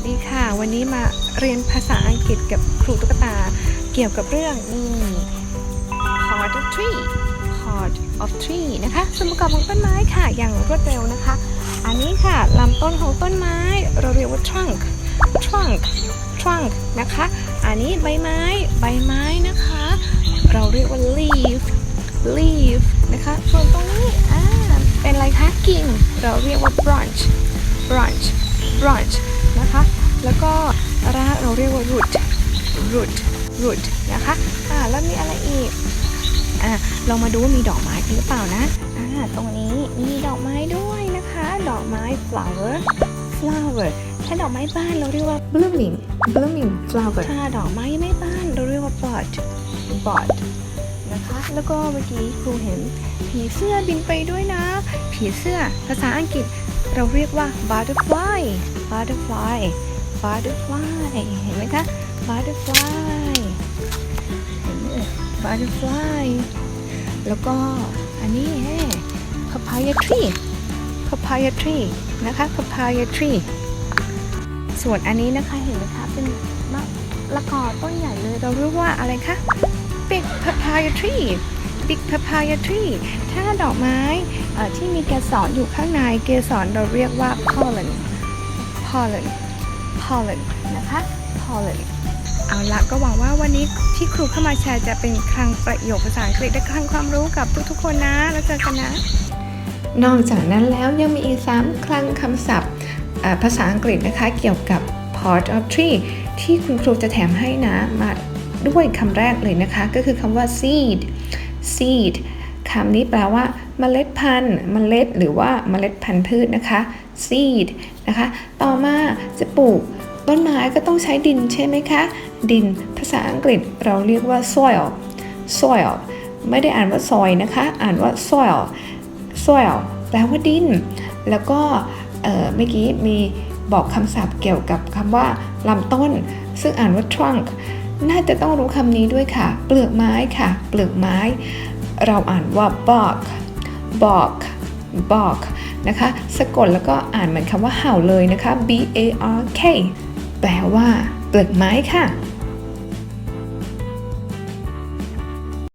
วัสดีค่ะ วันนี้มาเรียนภาษาอังกฤษกับครูตุ๊กตา เกี่ยวกับเรื่องนี่ part of tree part of tree นะคะส่วนประกอบของต้นไม้ค่ะ อย่างรวดเร็วนะคะ อันนี้ค่ะลำต้นของต้นไม้ เราเรียกว่า trunk trunk trunk นะคะ อันนี้ใบไม้ ใบไม้นะคะ เราเรียกว่า leaf leaf นะคะ ส่วนตรงนี้อ่าเป็นอะไรคะกิ่ง เราเรียกว่า branch branch branch แล้วก็รากเราเรียกว่า root root root นะคะอ่าแล้วมีอะไรอีกอ่าเรามาดูว่ามีดอกไม้หรือเปล่านะอ่าตรงนี้มีดอกไม้ด้วยนะคะ ดอกไม้ flower flower ถ้าดอกไม้บ้านเราเรียกว่า blooming blooming flower ถ้าดอกไม้ไม่บ้านเราเรียกว่า bud bud นะคะ แล้วก็เมื่อกี้ครูเห็นผีเสื้อบินไปด้วยนะ ผีเสื้อภาษาอังกฤษเราเรียกว่า butterfly butterfly butterfly เห็นไหมคะ butterfly เห็นไหมเอ่ย butterfly แล้วก็อันนี้แฮ papaya tree papaya tree นะคะ papaya tree ส่วนอันนี้นะคะเห็นไหมคะเป็นมะละกอต้นใหญ่เลยเราเรียกว่าอะไรคะ big papaya tree big papaya tree ถ้าดอกไม้ที่มีเกสรอยู่ข้างในเกสรเราเรียกว่า pollen pollen pollen นะคะ pollen เอาละก็หวังว่าวันนี้ที่ครูเข้ามาแชร์จะเป็นคลังประโยคภาษาอังกฤษและคลังความรู้กับทุกๆคนนะ แล้วเจอกันนะ นอกจากนั้นแล้วยังมีอีก 3 คลังคำศัพท์ภาษาอังกฤษนะคะ เกี่ยวกับ part of tree ที่คุณครูจะแถมให้นะ มาด้วยคำแรกเลยนะคะ ก็คือคำว่า seed seed คำนี้แปลว่าเมล็ดพันธุ์เมล็ดหรือว่าเมล็ดพันธุ์พืชนะคะ seed นะคะ ต่อมาจะปลูกต้นไม้ก็ต้องใช้ดินใช่ไหมคะ ดินภาษาอังกฤษเราเรียกว่า soil soil ไม่ได้อ่านว่า soil นะคะ อ่านว่า soil soil แปลว่าดิน แล้วก็เอ่อเมื่อกี้มีบอกคำศัพท์เกี่ยวกับคำว่าลำต้น ซึ่งอ่านว่า trunk น่าจะต้องรู้คำนี้ด้วยค่ะ เปลือกไม้ค่ะ เปลือกไม้ เราอ่านว่า bark bark bark นะคะ สะกดแล้วก็อ่านเหมือนคำว่าเห่าเลยนะคะ b a r k แปลว่าเปลือกไม้ค่ะ